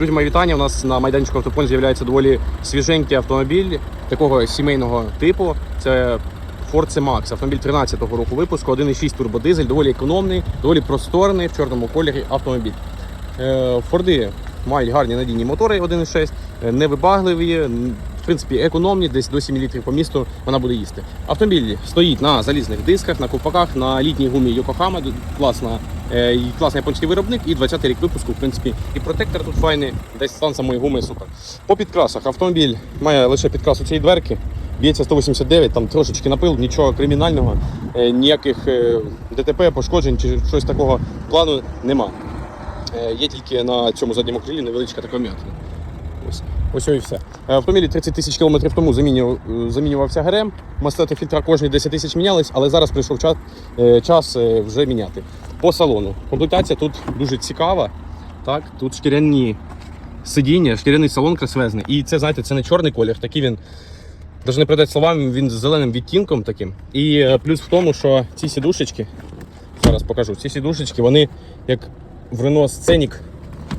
Друзі, мої вітання. У нас на майданчику автопон з'являється доволі свіженький автомобіль такого сімейного типу. Це Ford C-Max, автомобіль 13-го року випуску, 1,6 турбодизель, доволі економний, доволі просторний в чорному кольорі автомобіль. Е, Форди мають гарні надійні мотори 1,6, е, невибагливі, в принципі, економні, десь до 7 літрів по місту вона буде їсти. Автомобіль стоїть на залізних дисках, на ковпаках, на літній гумі д- класна, е, і класний японський виробник, і 20-й рік випуску, в принципі, і протектор тут файний, десь стан самої гуми супер. По підкрасах автомобіль має лише підкрас у цієї дверки. Б'ється 189, там трошечки напил, нічого кримінального, е, ніяких е, ДТП, пошкоджень чи щось такого плану нема. Є тільки на цьому задньому крилі невеличка така м'ятина. Ось. Ось і все. Е, Автомобілі 30 тисяч кілометрів тому е, замінювався ГРМ. Мастети фільтра кожні 10 тисяч мінялись, але зараз прийшов час, е, час е, вже міняти. По салону. Комплектація тут дуже цікава. Так? Тут шкіряні сидіння, шкіряний салон красивезний. І це, знаєте, це не чорний колір, такий він. Навіть не передати словами, він з зеленим відтінком таким. І плюс в тому, що ці сідушечки, зараз покажу, ці сідушечки, вони як в Renault Scenic,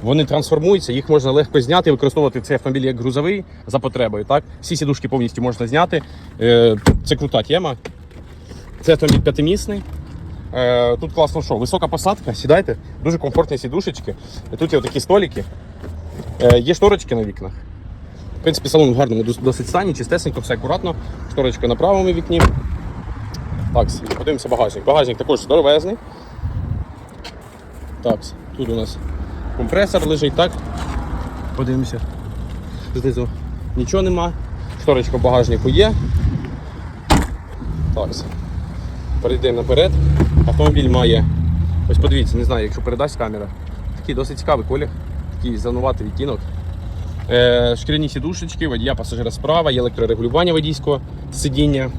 вони трансформуються, їх можна легко зняти і використовувати цей автомобіль як грузовий за потребою. Так? Всі сідушки повністю можна зняти. Е, Це крута тема. Це автомобіль п'ятимісний. Е, Тут класно що, висока посадка, сідайте, дуже комфортні сідушечки. Тут є такі столики, Е, є шторочки на вікнах. В принципі, салон в гарному досить стані, чистесенько, все акуратно. Шторочка на правому вікні. Так, подивимося багажник. Багажник також здоровезний. Так, тут у нас компресор лежить, так? Подивимося. Знизу нічого нема. Шторочка в багажнику є. Так. Перейдемо наперед. Автомобіль має. Ось подивіться, не знаю, якщо передасть камера. Такий досить цікавий колір, такий зеленуватий відтінок. Е, шкіряні сідушечки, водія пасажира справа, є електрорегулювання водійського сидіння.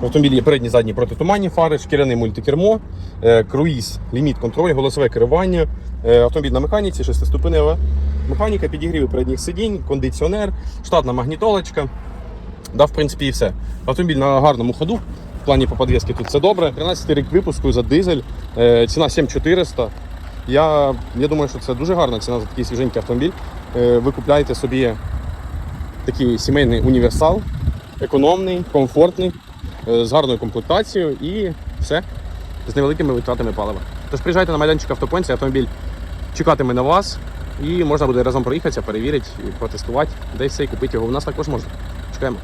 В автомобілі є передні задні протитуманні фари, шкіряне мультикермо, е, круїз, ліміт контроль, голосове керування, е, автомобіль на механіці, шестиступенева механіка, підігріви передніх сидінь, кондиціонер, штатна магнітолочка. Да, в принципі, і все. Автомобіль на гарному ходу. В плані по підвісці тут все добре. 13 рік випуску за дизель, е, ціна 7400. Я, я думаю, що це дуже гарна ціна за такий свіженький автомобіль. Ви купляєте собі такий сімейний універсал, економний, комфортний, з гарною комплектацією і все з невеликими витратами палива. Тож приїжджайте на майданчик автопонці, автомобіль чекатиме на вас і можна буде разом проїхатися, перевірити, протестувати, десь все і купити його. У нас також можна. Чекаємо.